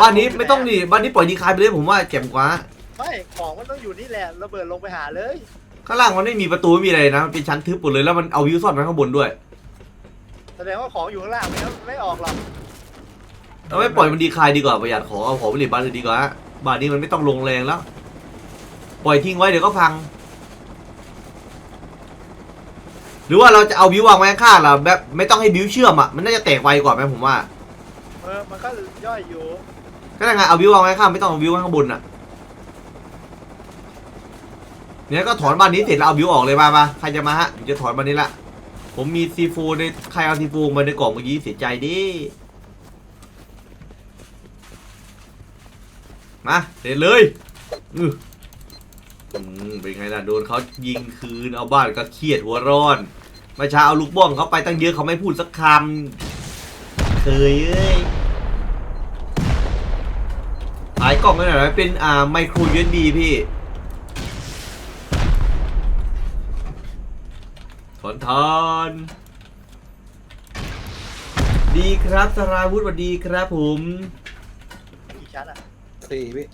บ้านนี้ไม่ต้องนี่บ้านนี้ปล่อยดีคายไปเลยผมว่าแจ่มกว่า ไม่ของมันต้องอยู่นี่แหละระเบิดลงไปหาเลยข้างล่างมันไม่มีประตูไม่มีอะไรนะมันเป็นชั้นทึบหมดเลยแล้วมันเอาวิวซ่อนไว้ข้างบนด้วยแสดงว่าของอยู่ข้างล่างไม่งั้นไม่ออกหรอกเราไม่ปล่อยมันดีคายดีกว่าประหยัดของเอาของไปเหรียญบ้านอื่นดีกว่าบ้านนี้มันไม่ต้องลงแรงแล้ว ปล่อยทิ้งไว้เดี๋ยวก็พัง หรือว่าเราจะเอาบิววางไว้ข้างๆล่ะแบบไม่ต้องให้บิวเชื่อมอะมันน่าจะแตกไวกว่าไหมผมว่า เออมันก็ย่อยอยู่ ได้ไงเอาบิววางไว้ข้างไม่ต้องเอาบิวไว้ข้างบนอะเนี่ยก็ถอนบ้านนี้เสร็จแล้วเอาบิวออกเลยมามาใครจะมาฮะผมจะถอนบ้านนี้ละผมมีซีโฟในใครเอาซีโฟมาในกล่องเมื่อกี้เสียใจดิมาเสร็จเลยอือเป็นไงล่ะโดนเขายิงคืนเอาบ้านก็เครียดหัวร้อนมาเช้าเอาลูกบ้องเขาไปตั้งเยอะเขาไม่พูดสักคำเคยเอ้ยายกล่องกันหน่อยนะเป็นอ่าไมโคร USB พี่ถอนทอนดีครับสราวุธสวัสดีครับผมกี่ชั้นอะสี่พี่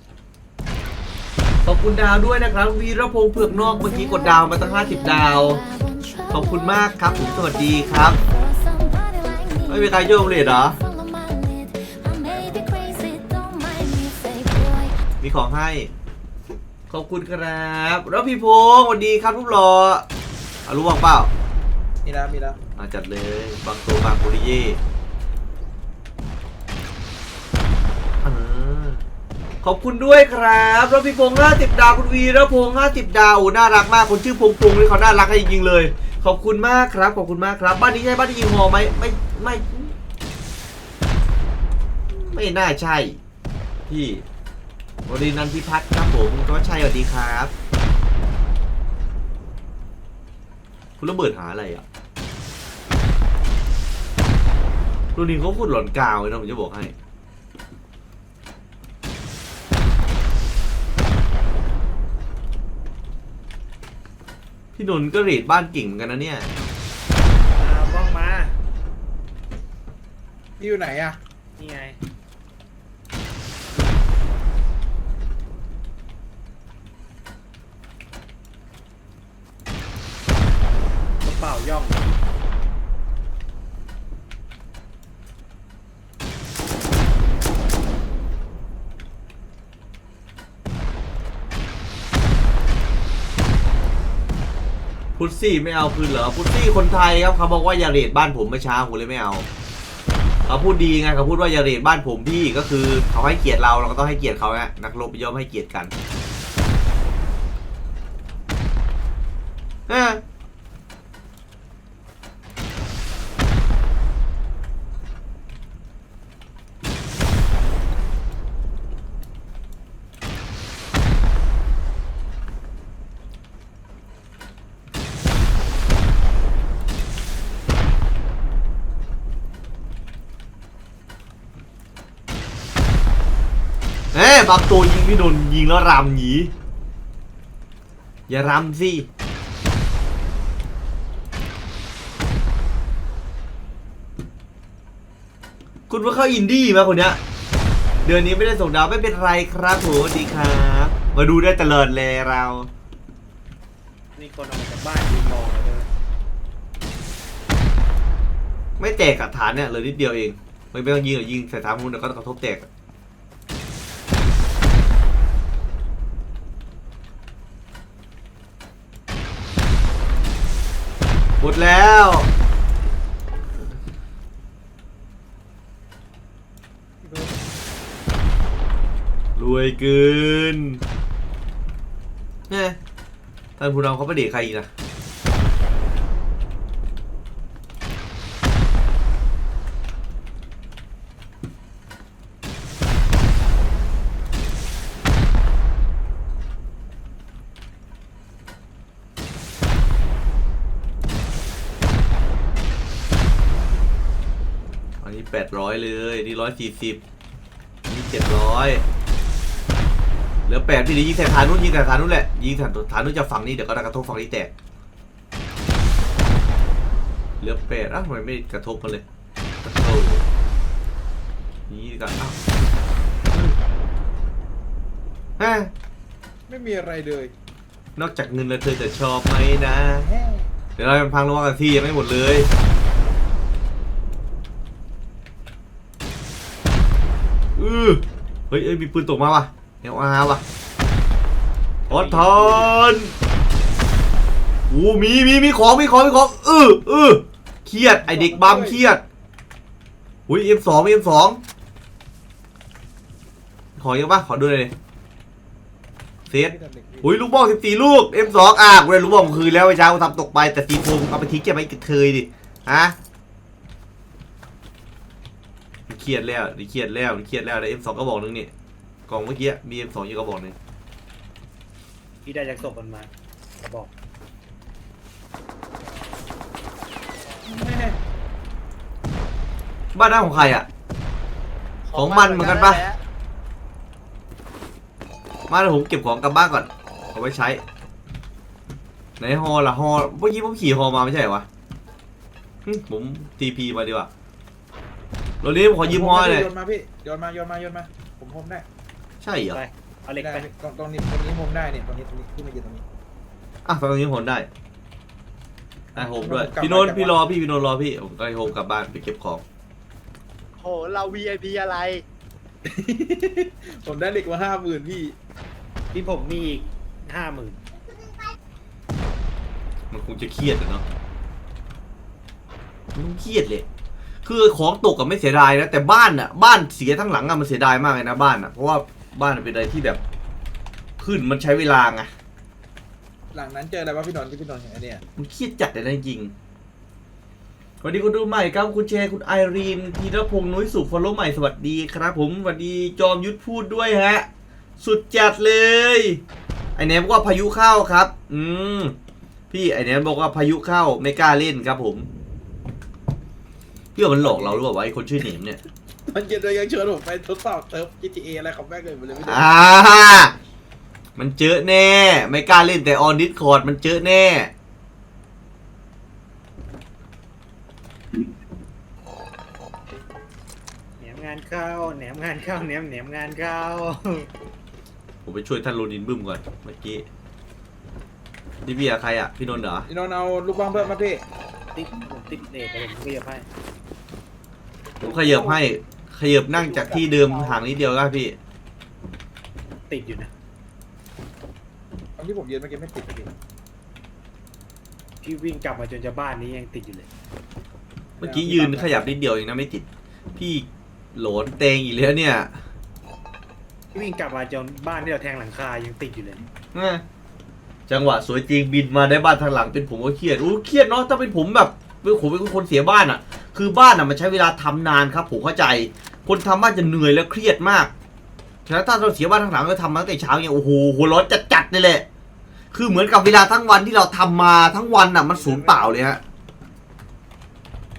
ขอบคุณดาวด้วยนะครับ วีรพงษ์เผือกนอกเมื่อกี้กดดาวมาตั้ง 50 ดาว ขอบคุณมากครับผมสวัสดีครับ ไม่มีใครโยกเลยเหรอ ของให้ ขอบคุณครับแล้วพี่พงษ์สวัสดีครับทุกหล่ออารู้ว่างเปล่ามีแล้วมีแล้วอาจัดเลยบางตัวบางโคริเย่อ่าขอบคุณด้วยครับแล้วพี่พงษ์50ดาวคุณวีแล้วพงษ์50ดาวโอ้น่ารักมากคนชื่อพงษ์พงษ์นี่เขาน่ารักจริงๆเลย ขอบคุณมากครับขอบคุณมากครับ บ้านนี้ใช่บ้านที่ยิงหอไหมไม่ไม่ ไม่น่าใช่พี่ บรินันทิพัฒน์ครับผมก็ใช่สวัสดีครับ คุณระเบิดหาอะไรอะรุ่นนี้เขาพูดหลอนกาวเลยนะผมจะบอกให้พี่นนท์ก็เรดบ้านเก่งเหมือนกันนะเนี่ยเอากล้องมาพี่อยู่ไหนอะนี่ไงาย่องพุทซี่ไม่เอาคืนเหรอพุทซี่คนไทยครับเขาบอกว่าอย่าเรดบ้านผมเมื่อเช้าผมเลยไม่เอาเขาพูดดีไงเขาพูดว่าอย่าเรดบ้านผมพี่ก็คือเขาให้เกียรติเราเราก็ต้องให้เกียรติเขาไงนักรบย่อมให้เกียรติกันอ้อ บางตัวยิงพี่โดนยิงแล้วรำหนีอย่ารำสิคุณว่าเข้าอินดี้มาคนเนี้ย เดือนนี้ไม่ได้ส่งดาวไม่เป็นไรครับผมสวัสดีครับ มาดูได้ตลอดเลยเรานี่คนออกมาจากบ้านยืนมองเลยไม่แตกกับฐานเนี่ยเหลยนิดเดียวเองไม่ไม่ต้องยิงหรอกยิงใส่ฐานมูลเดี๋ยวก็กระทบแตกอะ หมดแล้ว รวยเกินเนี่ยท่านผู้นำเขาไปเดทใครอีกนะ แปดร้อยเลยนี่ร้อยสี่สิบนี่เจ็ดร้อยเหลือแปดพี่ดียิงใส่ฐานนู้นยิงใส่ฐานนู้นแหละยิงใส่ฐานนู้นจะฝั่งนี้เดี๋ยวก็กระทบฝั่งนี้แตกเหลือแปดอะทำไมไม่กระทบกันเลยกระทบนี่ดีกว่าอ้าวฮะไม่มีอะไรเลย นอกจากเงินแล้วเธอจะชอบไหมนะแฮ่เดี๋ยวเราไปพังลงกันที่ยังไม่หมดเลยอือ เฮ้ยเอ้ยมีปืนตกมาว่ะเอลอาร์ว่ะอดทอนโอ้มีมีมีของมีของมีของเออเออเครียดไอเด็กบัมเครียดอุ้ยเอ็มสองเอ็มสองขอเยอะปะขอดูหน่อยเซตอุ้ยลูกบอลสิบสี่ลูก M2 อะกูได้ลูกบอลคืนแล้วไอ้เช้ากูทำตกไปแต่สีโฟมเอาไปทิ้งเก็บไว้กระเทยดิฮะ เครียดแล้วมันเครียดแล้วมันเครียดแล้วได้ M2 ก็บอกนึงนี่กล่องเมื่อกี้มี M2 อยู่กระบอกหนึงพี่ได้จากศพมันมาก็บอกแม่บ้านหน้าของใครอะ ของมันเหมือนกันปะมาเดี๋ยวผมเก็บของกลับบ้านก่อนเอาไว้ใช้ไหนฮอล่ะฮอเมื่อกี้ผมขี่ฮอมาไม่ใช่เหรอวะหึผม TP มาดีกว่า โรนี้ผมขอยืมฮอหน่อยโยนมาพี่โยนมาโยนมาโยนมา ผมโฮมได้ใช่เหรอไปเอาเหล็กได้ไปพี่ตรงตรงนี้ตรงนี้โฮมได้เนี่ยตรงนี้ตรงนี้ที่มายืนตรงนี้อะตอนนี้ผมได้ได้โฮมด้วยกลับพี่โนนท์กลับพี่รอพี่พี่โนนท์รอพี่ผมก็ไปโฮมกลับบ้านไปเก็บของโหเรา VIP อะไร ผมได้เหล็กมาห้าหมื่นพี่พี่ผมมีอีกห้าหมื่นมันคงจะเครียดอะเนาะมันต้องเครียดเลย คือของตกกับไม่เสียดายนะ แต่บ้านอะบ้านเสียทั้งหลังอะมันเสียดายมากเลยนะบ้านอะเพราะว่าบ้านเป็นอะไรที่แบบ ขึ้นมันใช้เวลาไงหลังนั้นเจออะไรวะพี่นนท์ที่พี่นนท์เห็นไอ้เนี่ยมันเครียดจัดเลยนะจริงสวัสดีคุณดูใหม่ครับคุณเชคุณไอรีนธีรพงษ์นุ้ยสุขฟอลโล่ใหม่สวัสดีครับผมสวัสดีจอมยุทธพูดด้วยฮะ สุดจัดเลยไอเนมบอกว่าพายุเข้าครับ อืมพี่ไอเนมบอกว่าพายุเข้าไม่กล้าเล่นครับผม พี่ว่ามันหลอกเราหรือเปล่าวะไอคนชื่อเนมเนี่ยตอนเย็นเรายังเชิญผมไปทดสอบเติม GTA อะไรของแม่งเลยไปเลยไม่ได้อ่ามันเจอแน่ ไม่กล้าเล่นแต่ออนดิสคอร์ดมันเจอแน่ แหนมงานเข้าแหนมงานเข้าแหนมแหนมงานเข้าผมไปช่วยท่านโรนินบึ้มก่อนเมื่อกี้นี่พี่อะใครอะพี่นนท์เหรอ พี่นนท์เอาลูกบ้องเพิ่มมาพี่ ติ๊กผมติ๊กเด็กไปผมก็จะให้ผมขยับให้ขยับนั่งจากที่เดิมห่างนิดเดียวก็พี่ ติดอยู่นะตอนที่ผมยืนเมื่อกี้ไม่ติดเลยพี่พี่วิ่งกลับมาจนจะบ้านนี้ยังติดอยู่เลย เมื่อกี้ยืนขยับนิดเดียวเองนะไม่ติด พี่โหลนเตงอีกแล้วเนี่ย พี่วิ่งกลับมาจนบ้านที่เราแทงหลังคายังติดอยู่เลยแม่ จังหวะสวยจริงบินมาได้บ้านทางหลังเป็นผมก็เครียดอู้เครียดเนาะถ้าเป็นผมแบบเป็นผมเป็นคนเสียบ้านอะคือบ้านอะมันใช้เวลาทำนานครับ ผมเข้าใจ คนทำบ้านจะเหนื่อยและเครียดมากฉะนั้นถ้าเราเสียบ้านทางหลังก็ทำมาตั้งแต่เช้าเนี่ยโอ้โหหัวร้อนจัดๆเลยแหละคือเหมือนกับเวลาทั้งวันที่เราทำมาทั้งวันอะ มันสูญเปล่าเลยฮะ